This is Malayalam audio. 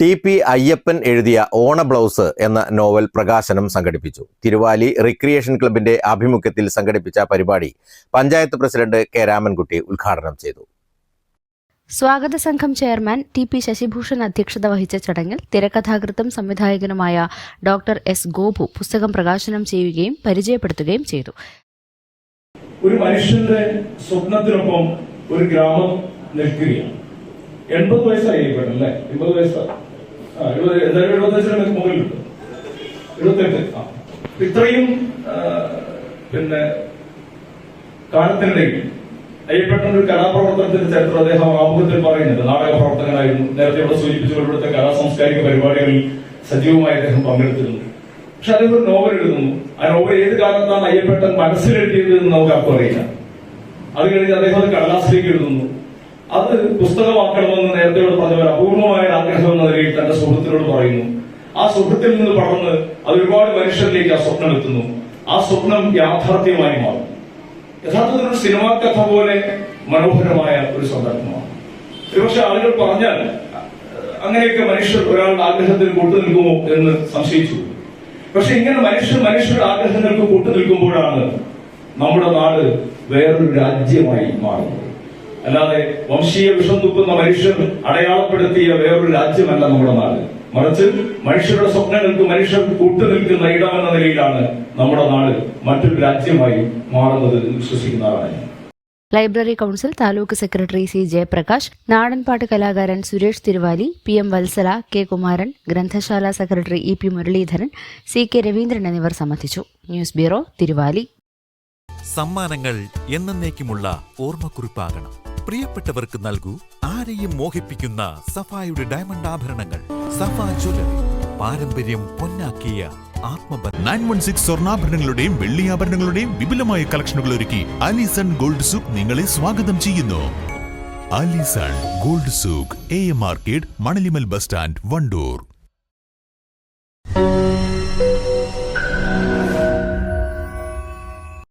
T P Ayyappan എഴുതിയ ഓണ ബ്ലൗസ് എന്ന നോവൽ പ്രകാശനം സംഘടിപ്പിച്ചു. തിരുവാലി റിക്രിയേഷൻ ക്ലബിന്റെ ആഭിമുഖ്യത്തിൽ സംഘടിപ്പിച്ച പരിപാടി പഞ്ചായത്ത് പ്രസിഡന്റ് കെ രാമൻകുട്ടി ഉദ്ഘാടനം ചെയ്തു. സ്വാഗത സംഘം ചെയർമാൻ ടി പി ശശിഭൂഷൺ അധ്യക്ഷത വഹിച്ച ചടങ്ങിൽ തിരക്കഥാകൃത്തും സംവിധായകനുമായ ഡോക്ടർ എസ് ഗോപു പുസ്തകം പ്രകാശനം ചെയ്യുകയും പരിചയപ്പെടുത്തുകയും ചെയ്തു. ഒരു മനുഷ്യന്റെ സ്വപ്നത്തിനൊപ്പം ഒരു ഗ്രാമം നിൽക്കുകയാണ്. എൺപത് വയസ്സായി ഇവിടെ അല്ലേ? എൺപത് വയസ്സ് ആ എഴുപത് എന്തായാലും എഴുപത്തഞ്ചിന് മുകളിലുണ്ട് എഴുപത്തെട്ട് ആ. ഇത്രയും പിന്നെ കാലത്തിനിടയിൽ അയ്യപ്പെട്ട ഒരു കലാപ്രവർത്തനത്തിന്റെ ചരിത്രം അദ്ദേഹം ആമുഖത്തിൽ പറയുന്നുണ്ട്. നാടക പ്രവർത്തകനായിരുന്നു. നേരത്തെ ഇവിടെ സൂചിപ്പിച്ചു ഇവിടുത്തെ കലാ സാംസ്കാരിക പരിപാടികളിൽ സജീവമായി അദ്ദേഹം പങ്കെടുത്തിരുന്നു. പക്ഷെ അദ്ദേഹം ഒരു നോവൽ എഴുതുന്നു. ആ നോവൽ ഏത് കാലത്താണ് അയ്യപ്പെട്ടൻ മനസ്സിലെഴുതിയത് എന്ന് നമുക്ക് ആർക്കും അറിയില്ല. അത് കഴിഞ്ഞ് അദ്ദേഹം അത് കടലാസിലേക്ക് എഴുതുന്നു. അത് പുസ്തകമാക്കണമെന്ന് നേരത്തെ ഇവിടെ പറഞ്ഞ പോലെ അപൂർവമായ ആഗ്രഹം എന്ന നിലയിൽ തന്റെ സുഹൃത്തിനോട് പറയുന്നു. ആ സുഖത്തിൽ നിന്ന് പടർന്ന് അത് ഒരുപാട് മനുഷ്യരിലേക്ക് ആ സ്വപ്നം എത്തുന്നു. ആ സ്വപ്നം യാഥാർത്ഥ്യമായി മാറും. യഥാർത്ഥത്തിൽ ഒരു സിനിമാ കഥ പോലെ മനോഹരമായ ഒരു സന്ദർഭമാണ്. ഒരുപക്ഷെ ആളുകൾ പറഞ്ഞാൽ അങ്ങനെയൊക്കെ മനുഷ്യർ ഒരാളുടെ ആഗ്രഹത്തിന് കൂട്ടുനിൽക്കുമോ എന്ന് സംശയിച്ചു. പക്ഷെ ഇങ്ങനെ മനുഷ്യർ മനുഷ്യരുടെ ആഗ്രഹങ്ങൾക്ക് കൂട്ടു നിൽക്കുമ്പോഴാണ് നമ്മുടെ നാട് വേറൊരു രാജ്യമായി മാറുന്നത്. അല്ലാതെ വംശീയ വിഷം തുപ്പുന്ന മനുഷ്യർ അടയാളപ്പെടുത്തിയ വേറൊരു രാജ്യമല്ല നമ്മുടെ നാട്. മറിച്ച് മനുഷ്യരുടെ സ്വപ്നങ്ങൾക്ക് മനുഷ്യർ കൂട്ടുനിൽക്കുന്ന ഇടമെന്ന നിലയിലാണ് നമ്മുടെ നാട് മറ്റൊരു രാജ്യമായി മാറുന്നത് എന്ന് വിശ്വസിക്കുന്ന ആളാണ് ഞാൻ. Library council taluk secretary C Jayaprakash നാടൻപാട്ട് കലാകാരൻ Suresh Thiruvali P M Valsala K Kumaran ഗ്രന്ഥശാല secretary E P Muraleedharan C K Raveendran എന്നിവർ സംബന്ധിച്ചു. News bureau Thiruvali. സമ്മാനങ്ങൾ എന്നേക്കുമുള്ള ഓർമ്മക്കുറിപ്പാകണം. പ്രിയപ്പെട്ടവർക്ക് നൽകൂ ആരെയും മോഹിപ്പിക്കുന്ന സഫായുടെ ഡയമണ്ട് ആഭരണങ്ങൾ. സഫ ജ്വല്ലറി. പാരമ്പര്യം പൊന്നാക്കിയ നയൻ വൺ സിക്സ് സ്വർണാഭരണങ്ങളുടെയും വെള്ളിയാഭരണങ്ങളുടെയും വിപുലമായ കളക്ഷനുകൾ ഒരുക്കി അലിസൺ ഗോൾഡ് സൂക്ക് നിങ്ങളെ സ്വാഗതം ചെയ്യുന്നു. Alison gold souk A M market Manalimal bus stand Wandoor.